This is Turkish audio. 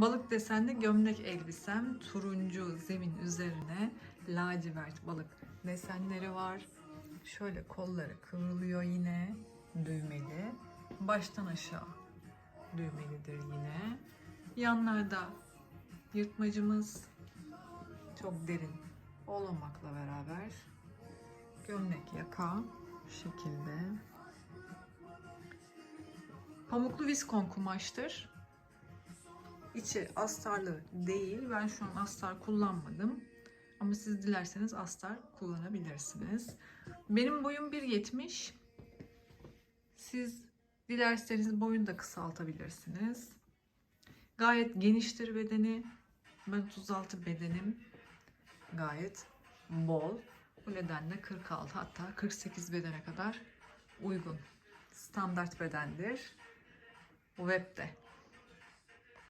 Balık desenli gömlek elbisem turuncu zemin üzerine lacivert balık desenleri var. Şöyle kolları kıvrılıyor yine düğmeli. Baştan aşağı düğmelidir yine. Yanlarda yırtmacımız çok derin olmamakla beraber gömlek yaka şekilde. Pamuklu viskon kumaştır. İçi astarlı değil. Ben şu an astar kullanmadım. Ama siz dilerseniz astar kullanabilirsiniz. Benim boyum 1.70. Siz dilerseniz boyunu da kısaltabilirsiniz. Gayet geniştir bedeni. Ben 36 bedenim. Gayet bol. Bu nedenle 46 hatta 48 bedene kadar uygun. Standart bedendir. Webde